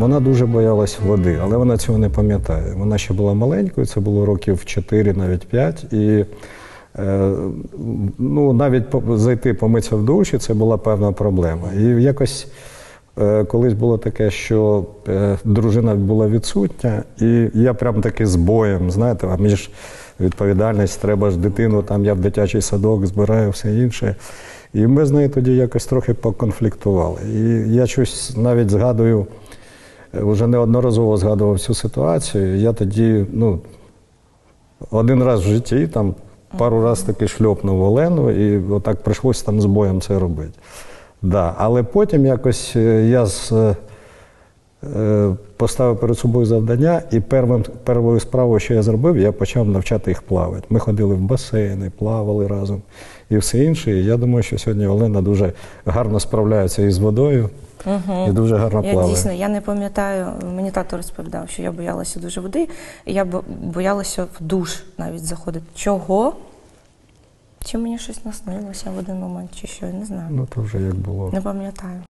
Вона дуже боялась води, але вона цього не пам'ятає. Вона ще була маленькою, це було років 4, навіть 5. І е, ну, навіть зайти помитися в душі це була певна проблема. І якось е, колись було таке, що е, дружина була відсутня, і я прям таки з боєм, знаєте, а мені ж відповідальність, треба ж дитину, там я в дитячий садок збираю все інше. І ми з нею тоді якось трохи поконфліктували. І я щось навіть згадую. Вже неодноразово згадував цю ситуацію. Я тоді, ну, один раз в житті, там пару разів таки шльопнув Олену, і отак прийшлося там з боєм це робити. Да. Але потім якось е, я з, е, поставив перед собою завдання, і первим, первою справою, що я зробив, я почав навчати їх плавати. Ми ходили в басейни, плавали разом і все інше. І я думаю, що сьогодні Олена дуже гарно справляється із водою і дуже гарно Я плаває. дійсно я не пам'ятаю. Мені тато розповідав, що я боялася дуже води, і я боялася в душ навіть заходити. Чого? Чи мені щось наснилося в один момент, чи що, я не знаю. Ну, то вже як було. Не пам'ятаю.